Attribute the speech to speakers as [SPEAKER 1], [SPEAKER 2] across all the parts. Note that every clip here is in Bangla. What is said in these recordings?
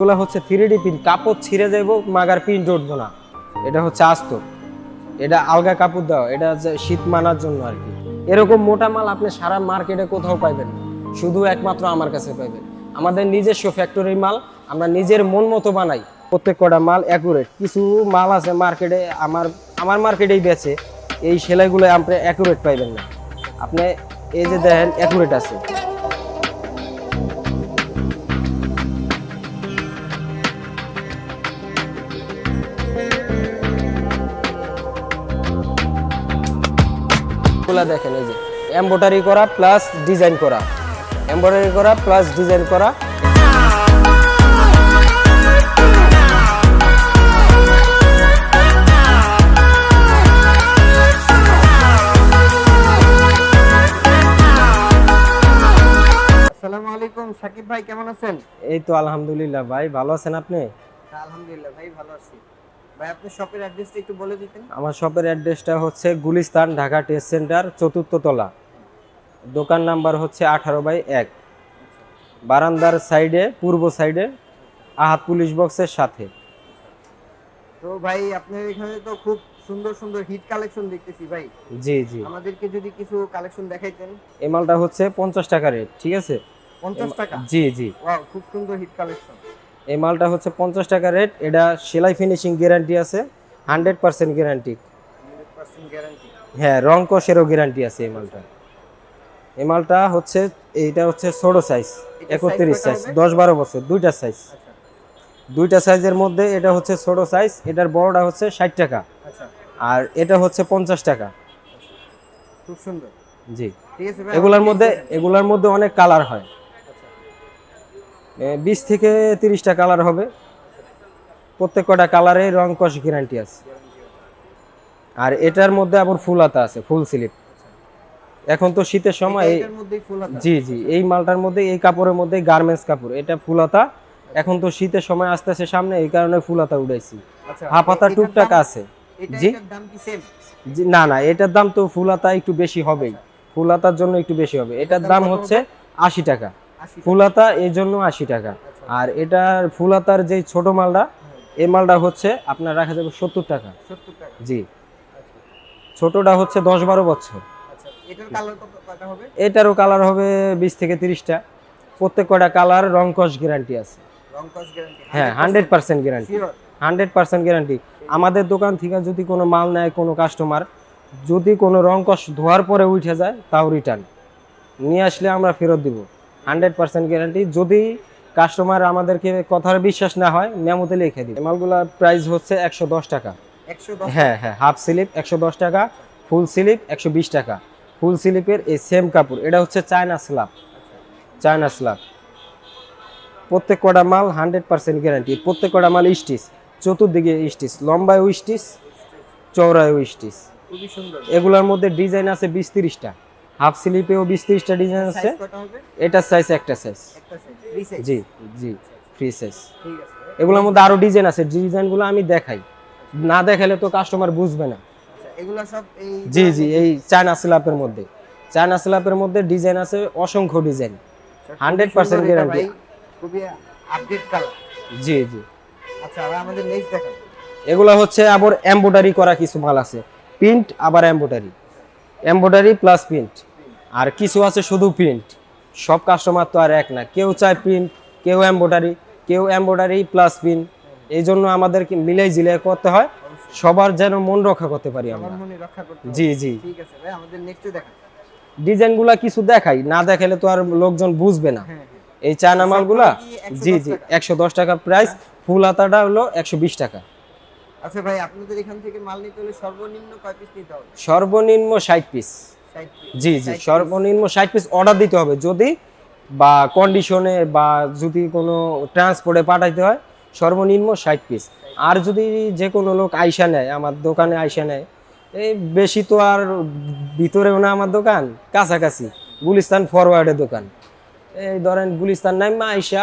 [SPEAKER 1] এগুলো হচ্ছে থ্রি ডি প্রিন্ট কাপড় ছিঁড়ে যাইব, মাগার প্রিন্ট উঠবো না। এটা হচ্ছে আস্তর এটা আলগা কাপড় দেওয়া, এটা শীত মানার জন্য আর কি। এরকম মোটা মাল আপনি সারা মার্কেটে কোথাও পাইবেন শুধু একমাত্র আমার কাছে পাইবেন। আমাদের নিজস্ব ফ্যাক্টরির মাল, আমরা নিজের মন মতো বানাই। প্রত্যেক কটা মাল অ্যাকুরেট কিছু মাল আছে মার্কেটে, আমার আমার মার্কেটেই বেচে। এই সেলাইগুলো আপনি অ্যাকুরেট পাইবেন না। আপনি এই যে দেখেন অ্যাকুরেট আছে। গুলা দেখেন এই যে এমব্রয়ডারি করা প্লাস ডিজাইন করা। এমব্রয়ডারি করা প্লাস ডিজাইন করা।
[SPEAKER 2] আসসালামু আলাইকুম সাকিব ভাই কেমন আছেন?
[SPEAKER 1] এই তো আলহামদুলিল্লাহ ভাই ভালো আছেন আপনি?
[SPEAKER 2] আলহামদুলিল্লাহ ভাই ভালো আছি। ভাই আপনি শপের অ্যাড্রেসটা একটু বলে দিতেন।
[SPEAKER 1] আমার শপের অ্যাড্রেসটা হচ্ছে গুলিস্তান ঢাকা টেস্ট সেন্টার চতুর্থ তলা। দোকান নাম্বার হচ্ছে আঠারো বাই এক। বারান্দার সাইডে পূর্ব সাইডে আহাত পুলিশ বক্সের সাথে।
[SPEAKER 2] তো ভাই আপনার এখানে তো খুব সুন্দর সুন্দর হিট কালেকশন দেখতেছি ভাই।
[SPEAKER 1] জি জি।
[SPEAKER 2] আমাদেরকে যদি কিছু কালেকশন দেখাইতেন।
[SPEAKER 1] এই মালটা হচ্ছে পঞ্চাশ টাকা রেট ঠিক আছে?
[SPEAKER 2] পঞ্চাশ টাকা?
[SPEAKER 1] জি জি।
[SPEAKER 2] ওয়াও খুব সুন্দর হিট কালেকশন
[SPEAKER 1] এই মালটা হচ্ছে পঞ্চাশ টাকা রেট। এটা সেলাই ফিনিশিং গ্যারান্টি আছে হান্ড্রেড পার্সেন্ট গ্যারান্টি হ্যাঁ রং কষেরও গ্যারান্টি আছে এই মালটা। এই মালটা হচ্ছে এইটা হচ্ছে ছোট সাইজ একত্রিশ সাইজ দশ বারো বছর দুইটা সাইজ
[SPEAKER 2] আচ্ছা।
[SPEAKER 1] দুইটা সাইজের মধ্যে এটা হচ্ছে ছোট সাইজ এটার বড়টা হচ্ছে ষাট টাকা।
[SPEAKER 2] আচ্ছা।
[SPEAKER 1] আর এটা হচ্ছে পঞ্চাশ টাকা।
[SPEAKER 2] খুব সুন্দর।
[SPEAKER 1] জি। এগুলার মধ্যে এগুলার মধ্যে অনেক কালার হয়। বিশ থেকে তিরিশটা কালার হবে। প্রত্যেক কটা কালারে রং কষ গ্যারান্টি আছে। আর এটার মধ্যে আবার ফুল হাতা আছে ফুল স্লিপ। এখন তো শীতের সময় জি জি এই মালটার মধ্যে এই কাপড়ের মধ্যে গার্মেন্টস কাপড় এটা ফুল হাতা। এখন তো শীতের সময় আসতেছে সামনে এই কারণে ফুল হাতা উঠাইছি
[SPEAKER 2] আচ্ছা
[SPEAKER 1] হাফ হাতা টুকটাক আছে। জি? জি, না না এটার দাম তো ফুল হাতা একটু বেশি হবেই। ফুল হাতার জন্য একটু বেশি হবে। এটার
[SPEAKER 2] দাম
[SPEAKER 1] হচ্ছে আশি টাকা।
[SPEAKER 2] 80
[SPEAKER 1] ফুল হাতা এই জন্য আশি টাকা। আর এটার ফুল হাতার যে ছোট মালটা এই মালটা হচ্ছে আপনার রাখা যাবে সত্তর টাকা। জি। ছোটটা হচ্ছে দশ বারো বছর।
[SPEAKER 2] আচ্ছা
[SPEAKER 1] এটারও কালার হবে বিশ থেকে তিরিশটা। প্রত্যেক কটা কালার রং কস গ্যারান্টি আছে। হ্যাঁ hundred percent guarantee hundred percent guarantee আমাদের দোকান থেকে যদি কোনো মাল নেয় কোনো কাস্টমার যদি কোনো রং কস ধোয়ার পরে উঠে যায় তাও রিটার্ন নিয়ে আসলে আমরা ফেরত দিব। Hundred percent guarantee. যদি কাস্টমার আমাদেরকে কথার বিশ্বাস না হয় মেমোতে লিখে দিই মালগুলার প্রাইস হচ্ছে একশো দশ টাকা। হ্যাঁ হ্যাঁ হাফ স্লিপ একশো দশ টাকা ফুল স্লিপ একশো বিশ টাকা। ফুল স্লিপের এই সেম কাপড় এটা হচ্ছে চায়না স্ল্যাব। China slab. প্রত্যেক কটা মাল হান্ড্রেড পার্সেন্ট গ্যারান্টি। প্রত্যেক কটা মাল স্টিচ চতুর্দিকে স্টিচ লম্বায় স্টিচ চৌড়ায় স্টিচ। এগুলোর মধ্যে ডিজাইন আছে বিশ তিরিশটা। হাফ স্লিপেও বিশ তিরিশটা ডিজাইন আছে। এটার সাইজ একটা সাইজ জি জি ফ্রি সাইজ এগুলোর মধ্যে আরও ডিজাইন আছে ডিজাইনগুলো আমি দেখাই। না দেখালে তো কাস্টমার বুঝবে না।
[SPEAKER 2] আচ্ছা এগুলো সব এই
[SPEAKER 1] জি জি এই চায়না স্ল্যাপের মধ্যে। চায়না স্ল্যাপের মধ্যে ডিজাইন আছে অসংখ্য ডিজাইন 100%
[SPEAKER 2] খুবই সুন্দর এটা
[SPEAKER 1] guarantee।
[SPEAKER 2] ভাই, খুবই আপডেট কালার
[SPEAKER 1] জি জি।
[SPEAKER 2] আচ্ছা আর আমাদের নেক্সট দেখেন
[SPEAKER 1] এগুলো হচ্ছে আবার এমব্রয়ডারি করা কিছু মাল আছে। প্রিন্ট আবার এমব্রয়ডারি এমব্রয়ডারি প্লাস প্রিন্ট আর কিছু আছে শুধু প্রিন্ট সব কাস্টমার তো আর এক না। কেউ চায় প্রিন্ট কেউ এমব্রয়ডারি কেউ এমব্রয়ডারি প্লাস প্রিন্ট এই জন্য আমাদেরকে মিলাই জিলাই করতে হয়। সবার যেন মন রক্ষা করতে পারি
[SPEAKER 2] আমরা।
[SPEAKER 1] জি জি।
[SPEAKER 2] ঠিক আছে ভাই আমাদের নেক্সট দেখেন
[SPEAKER 1] ডিজাইনগুলা কিছু দেখাই। না দেখালে তো আর লোকজন বুঝবে না।
[SPEAKER 2] হ্যাঁ হ্যাঁ।
[SPEAKER 1] এই চায়না মালগুলা?
[SPEAKER 2] কি 110
[SPEAKER 1] জি জি। একশো দশ টাকা। প্রাইস ফুল হাতাটা হলো একশো বিশ টাকা।
[SPEAKER 2] আচ্ছা ভাই আপনাদের এখান থেকে মাল নিতে হলে সর্বনিম্ন কয় পিস নিতে হবে?
[SPEAKER 1] সর্বনিম্ন ষাট পিস জি জি, সর্বনিম্ন ষাট পিস অর্ডার দিতে হবে যদি বা কন্ডিশনে বা যদি কোনো ট্রান্সপোর্টে পাঠাইতে হয়, সর্বনিম্ন ষাট পিস আর যদি যে কোনো লোক আইসা নেয়, আমার দোকানে আইসা নেয় এই বেশি তো আর ভিতরেও না আমার দোকান, কাছাকাছি, গুলিস্তান ফরওয়ার্ডের দোকান। এই ধরেন গুলিস্তান নাইমা আইসা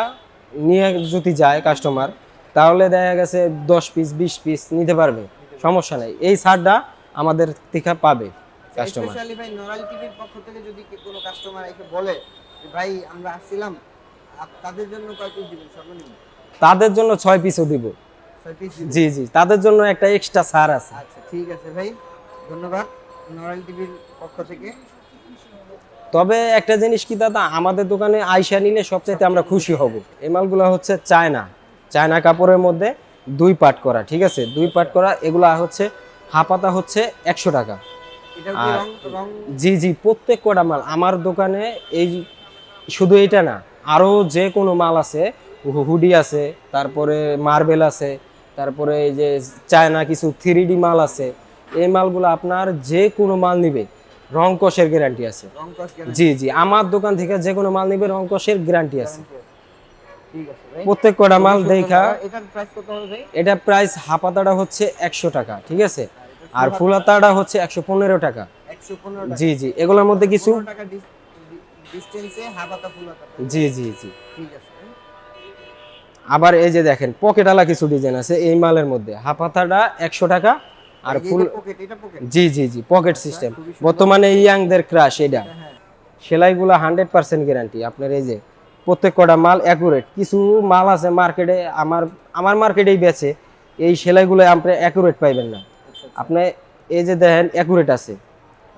[SPEAKER 1] নিয়ে যদি যায় কাস্টমার তাহলে দেখা গেছে দশ পিস বিশ পিস নিতে পারবে, সমস্যা নেই। এই ছাড়টা আমাদের থেকে পাবে। কাস্টমার
[SPEAKER 2] স্পেশালি ভাই নোরাল টিভির পক্ষ থেকে যদি কোনো কাস্টমার এসে বলে ভাই আমরা আসছিলাম তাদের জন্য কয় পিস দিবেন সর্বনিম্ন?
[SPEAKER 1] তাদের জন্য ছয় পিসও দিব।
[SPEAKER 2] ছয় পিস
[SPEAKER 1] জি জি তাদের জন্য একটা এক্সট্রা ছাড় আছে।
[SPEAKER 2] আচ্ছা ঠিক আছে ভাই ধন্যবাদ নরাল টিভির পক্ষ থেকে।
[SPEAKER 1] তবে একটা জিনিস কি দাদা আমাদের দোকানে আইসা নিলে সবচাইতে আমরা খুশি হব। এই মালগুলো হচ্ছে চায়না চায়না কাপড়ের মধ্যে দুই পাট করা ঠিক আছে? দুই পাট করা এগুলা হচ্ছে হাপাতা হচ্ছে একশো টাকা। জি জি প্রত্যেক কটা মাল আমার দোকানে এই শুধু এটা না আরও যে কোনো মাল আছে হুডি আছে তারপরে মার্বেল আছে তারপরে এই যে চায়না কিছু থ্রি মাল আছে এই মালগুলো আপনার যে কোনো মাল নিবে রং কষের গ্যারান্টি আছে। জি জি আমার দোকান থেকে যে কোনো মাল নিবে রং কষের গ্যারান্টি আছে। প্রত্যেক কটা মাল দেখা এটা প্রাইস হাপাতাটা হচ্ছে একশো টাকা ঠিক আছে? আর ফুলাতাটা হচ্ছে একশো পনেরো টাকা।
[SPEAKER 2] 115 টাকা।
[SPEAKER 1] জি জি এগুলোর মধ্যে কিছু
[SPEAKER 2] টাকা ডিসটেন্সে হাফাতা ফুলাতা
[SPEAKER 1] জি জি জি।
[SPEAKER 2] ঠিক আছে।
[SPEAKER 1] আবার এই যে দেখেন পকেটওয়ালা কিছু ডিজাইন আছে এই মালের মধ্যে। হাফাতাটা একশো টাকা আর ফুল
[SPEAKER 2] পকেট পকেট
[SPEAKER 1] জি জি জি পকেট সিস্টেম
[SPEAKER 2] খুবই সুন্দর।
[SPEAKER 1] বর্তমানে ইয়াংদের ক্রাশ এটা।
[SPEAKER 2] হ্যাঁ।
[SPEAKER 1] সেলাইগুলো হান্ড্রেড পার্সেন্ট গ্যারান্টি আপনার এই যে প্রত্যেক কটা মাল অ্যাকুরেট কিছু মাল আছে মার্কেটে আমার আমার মার্কেটেই বেচে এই সেলাইগুলো আপনি অ্যাকুরেট পাইবেন না।
[SPEAKER 2] আচ্ছা
[SPEAKER 1] আপনি এই যে দেখেন অ্যাকুরেট আছে।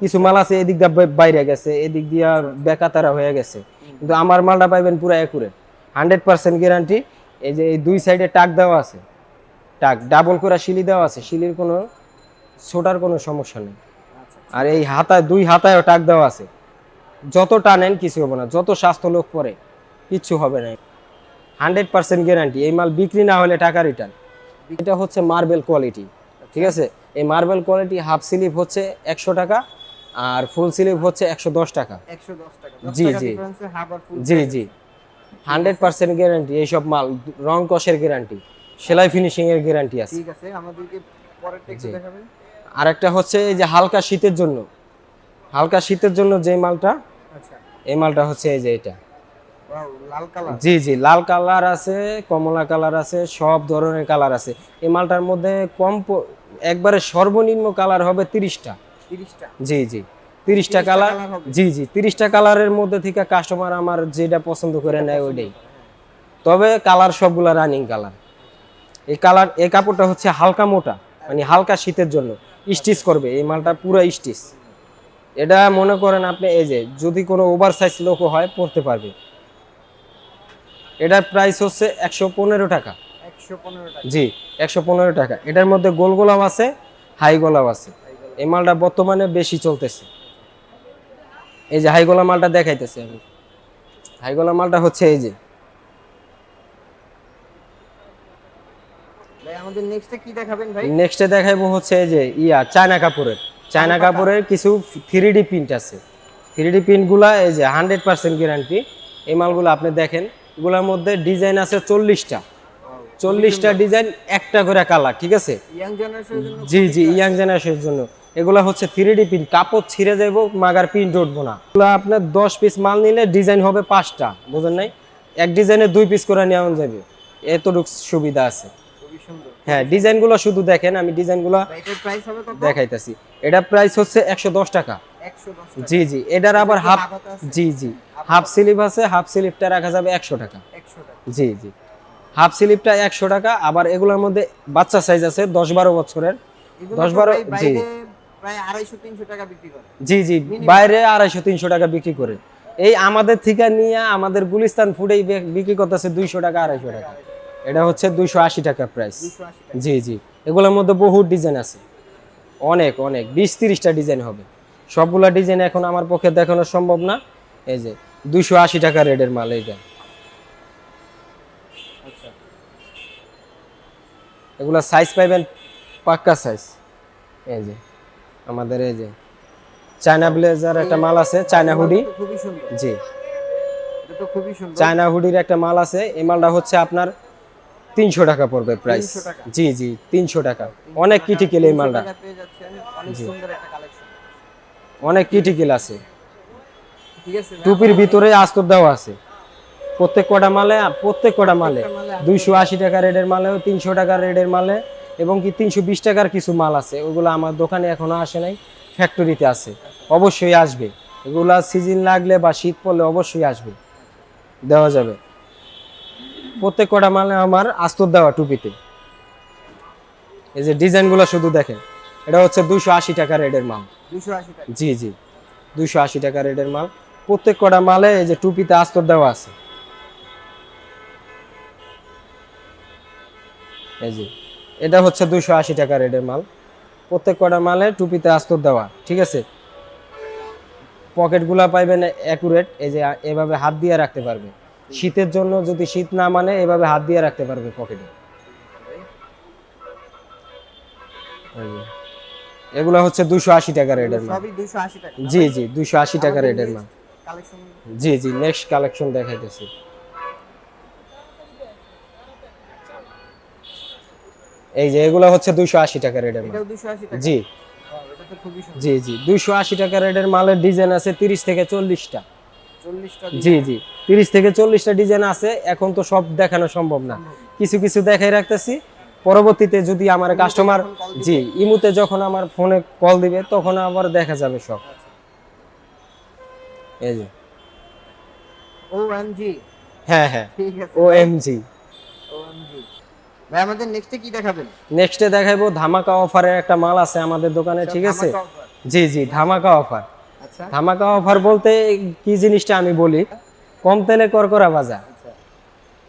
[SPEAKER 1] কিছু মাল আছে, এদিক দিয়ে বাইরে গেছে, এদিক দিয়ে বেকাতারা হয়ে গেছে। কিন্তু আমার মালটা পাইবেন পুরো অ্যাকুরেট হান্ড্রেড পার্সেন্ট গ্যারান্টি এই যে এই দুই সাইডে টাক দেওয়া আছে। টাক ডাবল করে শিলি দেওয়া আছে। শিলির কোনো, ছোটার কোনো সমস্যা নেই। আর এই হাতায়, দুই হাতায়ও টাক দেওয়া আছে। যত টানেন কিছু হবে না, যত স্বাস্থ্য লোক পরে, কিচ্ছু হবে না। হান্ড্রেড পার্সেন্ট গ্যারান্টি এই মাল বিক্রি না হলে টাকা রিটার্ন এটা হচ্ছে মার্বেল কোয়ালিটি ঠিক আছে? এই মার্বেল কোয়ালিটি হাফ স্লিপ হচ্ছে একশো টাকা আর ফুল স্লিপ হচ্ছে একশো দশ টাকা।
[SPEAKER 2] 110 টাকা। 10
[SPEAKER 1] জি, জি।
[SPEAKER 2] আর
[SPEAKER 1] জি জি। হান্ড্রেড পার্সেন্ট গ্যারান্টি এইসব মাল রং কষের গ্যারান্টি সেলাই ফিনিশিং এর গ্যারান্টি আছে।
[SPEAKER 2] ঠিক আছে আমাদেরকে পরেরটা একটু দেখাবেন।
[SPEAKER 1] আরেকটা হচ্ছে এই যে হালকা শীতের জন্য। হালকা শীতের জন্য যে মালটা
[SPEAKER 2] আচ্ছা।
[SPEAKER 1] এই মালটা হচ্ছে এই যে এটা। জি জি লাল কালার আছে কমলা কালার আছে সব ধরনের কালার আছে। এই মালটার মধ্যে কম একবারে সর্বনিম্ন কালার হবে তিরিশটা।
[SPEAKER 2] 30টা
[SPEAKER 1] জি জি। তিরিশটা কালার জি জি। তিরিশটা কালারের মধ্যে থেকে কাস্টমার আমার যেটা পছন্দ করে নেয় ওইটাই। তবে কালার সবগুলা রানিং কালার এই কালার এই কাপড়টা হচ্ছে হালকা মোটা মানে হালকা শীতের জন্য। স্টিচ করবে এই মালটা পুরো স্টিচ। এটা মনে করেন আপনি এই যে যদি কোনো ওভার সাইজ লোক হয় পড়তে পারবে। এটার প্রাইস হচ্ছে একশো পনেরো
[SPEAKER 2] টাকা।
[SPEAKER 1] জি একশো পনেরো টাকা। এটার মধ্যে গোল গোলাপ আছে হাই গোলাপ আছে। এই মালটা বর্তমানে বেশি চলতেছে। এই যে হাই গোলা মালটা দেখাইতেছে আমি। হাই গোলা মালটা হচ্ছে এই যে।
[SPEAKER 2] আমাদের নেক্সটে কি দেখাবেন ভাই?
[SPEAKER 1] নেক্সটে দেখাইবো হচ্ছে এই যে ইয়া চায়না কাপড়ের চায়না কাপড়ের কিছু থ্রি ডি প্রিন্ট আছে। থ্রি ডি প্রিন্টগুলা এই যে হান্ড্রেড পার্সেন্ট গ্যারান্টি এই মালগুলো আপনি দেখেন। এগুলোর মধ্যে ডিজাইন আছে চল্লিশটা। চল্লিশটা ডিজাইন একটা করে কালার ঠিক আছে? জি জি ইয়াং জেনারেশনের জন্য। এগুলা হচ্ছে থ্রি ডি প্রিন্ট কাপড় ছিঁড়ে যাইব মাগার প্রিন্ট উঠবো না। এগুলো আপনার দশ পিস মাল নিলে ডিজাইন হবে পাঁচটা বুঝেন নাই? এক ডিজাইনে দুই পিস করে নেওয়া যাবে এতটুকু সুবিধা আছে। হ্যাঁ ডিজাইনগুলো শুধু দেখেন আমি ডিজাইনগুলো
[SPEAKER 2] হবে কত?
[SPEAKER 1] দেখাইতেছি। এটা প্রাইস হচ্ছে একশো দশ টাকা। জি জি এটার আবার হাফ? জি জি হাফ স্লিভ আছে হাফ স্লিপটা রাখা যাবে একশো টাকা। জি জি। হাফ স্লিপটা একশো টাকা আবার এগুলোর মধ্যে বাচ্চা সাইজ আছে দশ বারো বছরের। দশ বারো- জি।
[SPEAKER 2] বাইরে প্রায় 250 300 টাকা বিক্রি করে।
[SPEAKER 1] জি জি বাইরে আড়াইশো তিনশো টাকা বিক্রি করে। এই আমাদের থেকে নিয়ে আমাদের গুলিস্তান ফুডেই বিক্রি করতেছে দুইশো টাকা আড়াইশো টাকা। এটা হচ্ছে দুইশো আশি টাকা প্রাইস জি জি। এগুলোর মধ্যে বহু ডিজাইন আছে। অনেক অনেক। বিশ তিরিশটা ডিজাইন হবে। সবগুলা ডিজাইন এখন আমার পক্ষে দেখানো সম্ভব না। এই যে দুইশো আশি টাকা রেডের মাল এইটা। এগুলা সাইজ পাইবেন পাক্কা সাইজ এই যে আমাদের এই যে চায়না ব্লেজার একটা মাল আছে চায়না হুডি
[SPEAKER 2] খুবই সুন্দর।
[SPEAKER 1] জি।
[SPEAKER 2] এটা তো খুবই সুন্দর।
[SPEAKER 1] চায়না হুডির একটা মাল আছে এই মালটা হচ্ছে আপনার তিনশো টাকা পড়বে প্রাইস
[SPEAKER 2] 300 টাকা।
[SPEAKER 1] জি জি তিনশো টাকা। অনেক ক্রিটিক্যাল এই মালটা।
[SPEAKER 2] অনেক সুন্দর একটা কালেকশন
[SPEAKER 1] অনেক ক্রিটিক্যাল আছে।
[SPEAKER 2] ঠিক আছে
[SPEAKER 1] টুপির ভিতরে আস্তর দেওয়া আছে। প্রত্যেক কটা মালে প্রত্যেক কটা মালে। দুইশো আশি টাকা রেডের মালে তিনশো টাকা রেডের মালে এবং কি তিনশো বিশ টাকার কিছু মাল আছে। ওগুলো আমার দোকানে এখনও আসে নাই ফ্যাক্টরিতে আছে। অবশ্যই আসবে। এগুলা সিজন লাগলে বা শীত পড়লে অবশ্যই আসবে। দেওয়া যাবে। প্রত্যেক কটা মালে আমার আস্তর দেওয়া টুপিতে। এই যে ডিজাইনগুলো শুধু দেখেন এটা হচ্ছে দুশো আশি টাকা রেডের মাল।
[SPEAKER 2] দুশো আশি টাকা।
[SPEAKER 1] জি জি। দুশো আশি টাকা রেডের মাল। প্রত্যেক কটা মালে এই যে টুপিতে আস্তর দেওয়া আছে। এই যে এটা হচ্ছে দুশো আশি টাকা রেডের মাল। প্রত্যেক কটা মালে টুপিতে আস্তর দেওয়া ঠিক আছে? পকেটগুলা পাইবেন অ্যাকুরেট এই যে এভাবে হাত দিয়ে রাখতে পারবে। শীতের জন্য যদি শীত না মানে এভাবে হাত দিয়ে রাখতে পারবে পকেটে। এগুলো হচ্ছে দুশো আশি টাকা রেডের মাল। জি জি দুশো আশি টাকা রেডের মাল। জি জি নেক্সট কালেকশন দেখাইতেছি। এই যে এগুলো হচ্ছে দুশো আশি টাকা রেডের মাল।
[SPEAKER 2] টাকা।
[SPEAKER 1] জি। জি জি দুশো আশি টাকা রেডের মালের ডিজাইন আছে তিরিশ থেকে চল্লিশটা।
[SPEAKER 2] চল্লিশটা
[SPEAKER 1] জি জি তিরিশ থেকে চল্লিশটা ডিজাইন আছে এখন তো সব দেখানো সম্ভব না। কিছু কিছু দেখাই রাখতেছি। পরবর্তীতে যদি আমার কাস্টমার। জি ইমুতে যখন আমার ফোনে কল দিবে তখন আবার দেখা যাবে সব। এই যে।
[SPEAKER 2] ও এম জি
[SPEAKER 1] হ্যাঁ হ্যাঁ।
[SPEAKER 2] ঠিক আছে।
[SPEAKER 1] ও এম জি
[SPEAKER 2] ও এম জি ভাই আমাদের নেক্সটে কি দেখাবেন?
[SPEAKER 1] নেক্সটে দেখাবো ধামাকা অফারের একটা মাল আছে আমাদের দোকানে ঠিক আছে? জি জি ধামাকা অফার
[SPEAKER 2] আচ্ছা।
[SPEAKER 1] ধামাকা অফার বলতে কি জিনিসটা আমি বলি? কম তেলে করকরা বাজার।
[SPEAKER 2] আচ্ছা।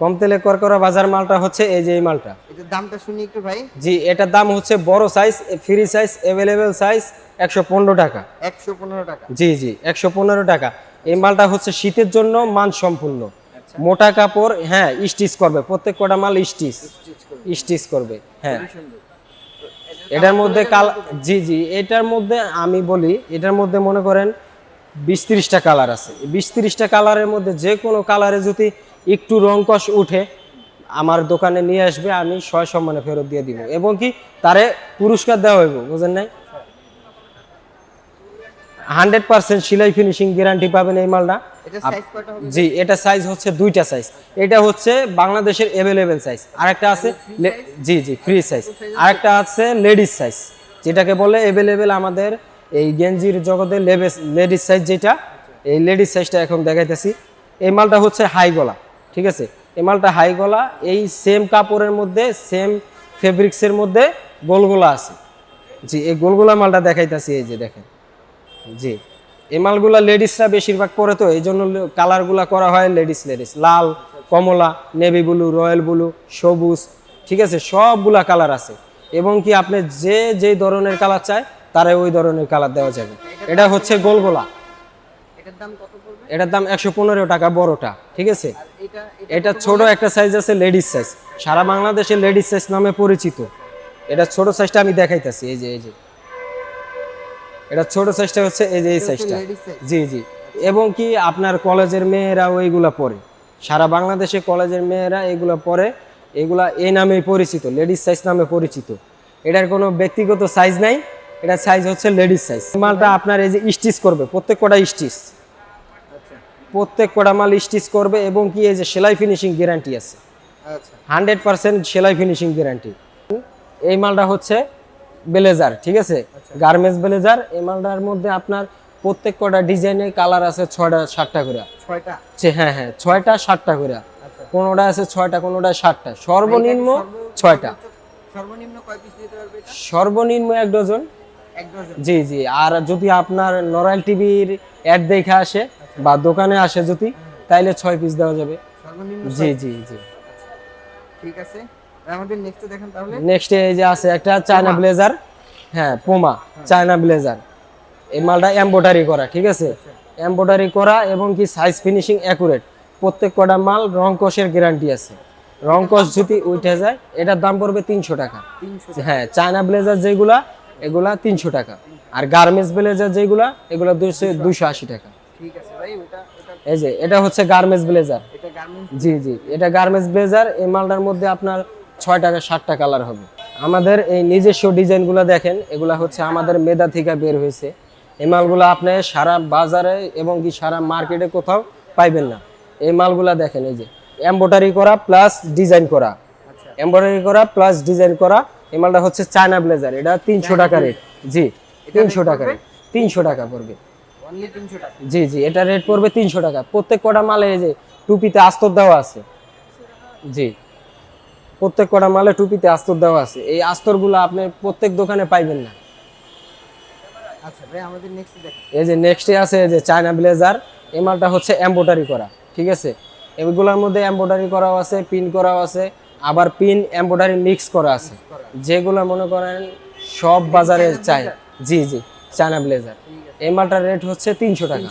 [SPEAKER 1] কম তেলে করকরা বাজার মালটা হচ্ছে এই যে এই মালটা।
[SPEAKER 2] এটার দামটা শুনি একটু ভাই।
[SPEAKER 1] জি এটার দাম হচ্ছে বড় size free size available size একশো পনেরো টাকা।
[SPEAKER 2] একশো পনেরো টাকা।
[SPEAKER 1] জি জি একশো পনেরো টাকা। এই মালটা হচ্ছে শীতের জন্য মান সম্পূর্ণ
[SPEAKER 2] আচ্ছা
[SPEAKER 1] মোটা কাপড় হ্যাঁ স্টিচ করবে। প্রত্যেক কটা মাল স্টিচ।
[SPEAKER 2] স্টিচ করবে।
[SPEAKER 1] হ্যাঁ।
[SPEAKER 2] এটার
[SPEAKER 1] মধ্যে কাল জি জি এটার মধ্যে আমি বলি এটার মধ্যে মনে করেন বিশ তিরিশটা কালার আছে। বিশ তিরিশটা কালারের মধ্যে যে কোনো কালারে যদি একটু রংকশ উঠে আমার দোকানে নিয়ে আসবে আমি সয় সম্মানে ফেরত দিয়ে দিব। এবং কি তারে পুরস্কার দেওয়া হইব বুঝেন নাই? হান্ড্রেড পার্সেন্ট সিলাই ফিনিশিং গ্যারান্টি পাবেন এই মালটা। জি এটা সাইজ হচ্ছে দুইটা সাইজ এটা হচ্ছে বাংলাদেশের অ্যাভেলেবেল সাইজ আরেকটা আছে জি জি ফ্রি সাইজ আরেকটা আছে লেডিস সাইজ যেটাকে বলে অ্যাভেলেবেল আমাদের এই গেঞ্জির জগতে লেডিস সাইজ যেটা এই লেডিস সাইজটা এখন দেখাইতেছি। এই মালটা হচ্ছে হাই গলা ঠিক আছে? এই মালটা হাই গলা এই সেম কাপড়ের মধ্যে সেম ফেব্রিক্সের মধ্যে গোলগোলা আছে। জি এই গোলগোলা মালটা দেখাইতেছি এই যে দেখেন। জি। এই মালগুলা লেডিসরা বেশিরভাগ পরে তো এই জন্য কালারগুলা করা হয় লেডিস লেডিস। লাল কমলা নেভি ব্লু রয়্যাল ব্লু সবুজ ঠিক আছে? সবগুলা কালার আছে। এবং কি আপনি যে যে ধরনের কালার চায় তারে ওই ধরনের কালার দেওয়া যাবে। এটা হচ্ছে গোলগোলা।
[SPEAKER 2] এটার দাম
[SPEAKER 1] এটার দাম একশো পনেরো টাকা বড়টা ঠিক আছে?
[SPEAKER 2] এটা
[SPEAKER 1] এটা ছোট একটা সাইজ আছে লেডিস সাইজ সারা বাংলাদেশে লেডিস সাইজ নামে পরিচিত। এটা ছোট সাইজটা আমি দেখাইতাছি এই যে এই যে। এটা ছোট সাইজটা হচ্ছে এই যে এই সাইজটা জি জি। এবং কি আপনার কলেজের মেয়েরা ওইগুলা পরে। সারা বাংলাদেশে কলেজের মেয়েরা এগুলা পরে। এগুলা এই নামেই পরিচিত লেডিস সাইজ নামে পরিচিত। এটার কোনো ব্যক্তিগত সাইজ নাই এটা সাইজ হচ্ছে লেডিস সাইজ মালটা আপনার এই যে স্টিচ করবে প্রত্যেক কটা স্টিচ
[SPEAKER 2] আচ্ছা।
[SPEAKER 1] প্রত্যেক কটা মাল স্টিচ করবে এবং কি এই যে সেলাই ফিনিশিং গ্যারান্টি আছে।
[SPEAKER 2] আচ্ছা।
[SPEAKER 1] হান্ড্রেড পার্সেন্ট সেলাই ফিনিশিং গ্যারান্টি এই মালটা হচ্ছে ব্লেজার ঠিক আছে? গার্মেন্টস ব্লেজার এই মালটার মধ্যে আপনার প্রত্যেক কটা ডিজাইনে কালার আছে ছয়টা সাতটা করে।
[SPEAKER 2] ছয়টা?
[SPEAKER 1] হ্যাঁ হ্যাঁ ছয়টা সাতটা করে।
[SPEAKER 2] আচ্ছা।
[SPEAKER 1] কোনোটা আছে ছয়টা কোনোটা সাতটা। সর্বনিম্ন ছয়টা।
[SPEAKER 2] সর্বনিম্ন কয় পিস নিতে পারবে
[SPEAKER 1] সর্বনিম্ন এক ডজন। জি জি আর যদি আপনার নরাইল টিভির অ্যাড দেখে আসে বা দোকানে আসে যদি তাইলে ছয় পিস দেওয়া যাবে। জি জি জি।
[SPEAKER 2] ঠিক আছে। আমাদের নেক্সট দেখেন তাহলে?
[SPEAKER 1] নেক্সট এই যে আছে একটা চায়না ব্লেজার হ্যাঁ পোমা চায়না ব্লেজার এই মালটা এমব্রয়ডারি করা ঠিক আছে? এমব্রয়ডারি করা এবং কি সাইজ ফিনিশিং অ্যাকুরেট প্রত্যেক কটা মাল রং কষের গ্যারান্টি আছে। রং কষ যদি উঠে যায় এটার দাম পড়বে তিনশো টাকা। হ্যাঁ চায়না ব্লেজার যেগুলা এগুলা তিনশো টাকা। আর গার্মেন্টস ব্লেজার যেগুলা এগুলা দুশো দুশো আশি। টাকা। এই যে এটা হচ্ছে গার্মেন্টস ব্লেজার জি জি এটা গার্মেন্টস ব্লেজার এই মালটার মধ্যে আপনার ছয় টাকা সাতটা কালার হবে। আমাদের এই নিজস্ব ডিজাইনগুলো দেখেন এগুলা হচ্ছে আমাদের মেধা থেকে বের হয়েছে। এই মালগুলো আপনি সারা বাজারে এবং কি সারা মার্কেটে কোথাও পাইবেন না। এই মালগুলা দেখেন এই যে এমব্রয়ডারি করা প্লাস ডিজাইন করা।
[SPEAKER 2] আচ্ছা।
[SPEAKER 1] এমব্রয়ডারি করা প্লাস ডিজাইন করা এই মালটা হচ্ছে চায়না ব্লেজার এটা তিনশো টাকা রেট জি তিনশো টাকা রেট তিনশো টাকা পড়বে। জি জি এটা রেট পড়বে তিনশো টাকা। প্রত্যেক কটা মালে এই যে টুপিতে আস্তর দেওয়া আছে। জি। প্রত্যেক কটা মালে টুপিতে আস্তর দেওয়া আছে। এই আস্তরগুলো আপনি প্রত্যেক দোকানে পাইবেন না।
[SPEAKER 2] আচ্ছা ভাই আমাদের নেক্সট দেখেন।
[SPEAKER 1] এই যে নেক্সটে আছে এই যে চায়না ব্লেজার এই মালটা হচ্ছে এম্বোটারি করা ঠিক আছে? এগুলোর মধ্যে এম্বোটারি করাও আছে পিন করাও আছে আবার পিন এম্বোটারি মিক্স করা আছে। যেগুলো মনে করেন সব বাজারে চাই। জি জি চায়না ব্লেজার এই মালটার রেট হচ্ছে
[SPEAKER 2] তিনশো টাকা।